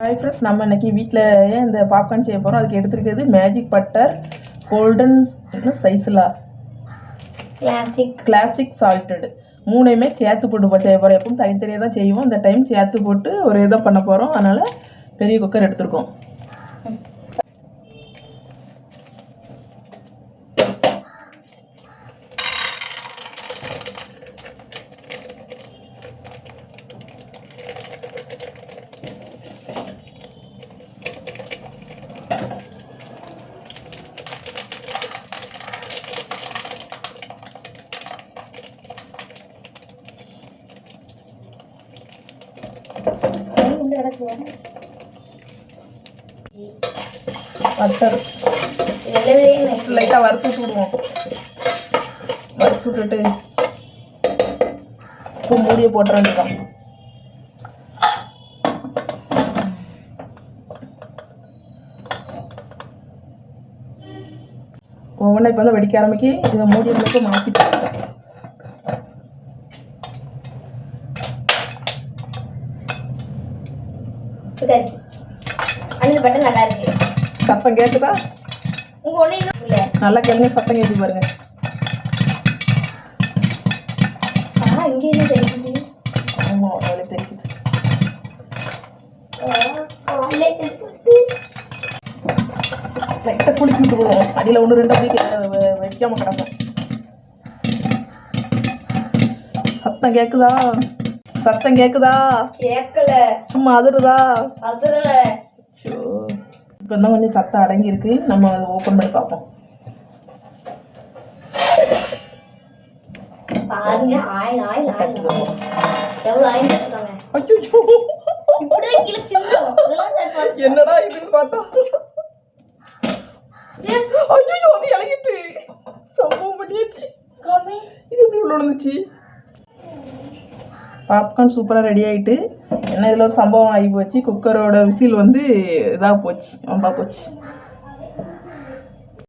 Hi friends நம்ம இன்னைக்கு வீட்டில் இந்த பாப்கார்ன் செய்ய போகிறோம் அதுக்கு எடுத்துருக்கிறது மேஜிக் பட்டர் கோல்டன் சைஸில் கிளாசிக் கிளாசிக் சால்ட்டடு மூணையுமே சேர்த்து போட்டு போ- செய்ய போகிறோம் எப்பவும் தனித்தனியாக தான் செய்வோம். இந்த டைம் சேர்த்து போட்டு ஒரு இதாக பண்ண போகிறோம் அதனால் பெரிய குக்கர் எடுத்திருக்கோம். கிடக்குவோம் வெள்ளை லைட்டாக வறுத்து விட்டுடுவோம் வறுத்து விட்டுட்டு இப்போ மூடியை போட்டுற வேண்டியதான் ஒவ்வொன்றா இப்போ வந்து வெடிக்க ஆரம்பிக்கி. இதை மூடி மட்டும் மாற்றிட்டு அண்ணன் பட்டன் நல்லா இருக்கு. சத்தம் கேட்குதா உங்க ஒண்ணு இல்ல நல்லா கேளுங்க சத்தம் கேட்கு பாருங்க. ஆ இங்க என்ன தெரியுது? ஆமாம் அவ்வளோ தெரியுது. லைட்டாக குளிக்க விட்டுருவோம் அடியில் ஒன்று ரெண்டு அப்படி கே- வெ- வைக்காம கிடக்கும். சத்தம் கேட்குதா சத்தம் கேட்குதா கேட்கல சும்மா அதிருதா? அதுல ஷோ இப்போ தான் கொஞ்சம் சத்தம் அடங்கியிருக்கு. நம்ம அதை ஓப்பன் பண்ணி பார்ப்போம். பாருங்க ஆயில் ஆயில் ஆயில் எவ்வளவு ஆயில் கீழே சிந்தும். இதெல்லாம் என்னடா இதுன்னு பார்த்தா. ஐயோ அது இறங்கிட்டு. சம்பவம் பண்ணியாச்சு. காமி. இது எப்படி உள்ள பாப்கார்ன் சூப்பராக ரெடி ஆகிட்டு என்ன இதில் ஒரு சம்பவம் ஆகி போச்சு. குக்கரோட விசில் வந்து இதாக போச்சு ரொம்ப போச்சு.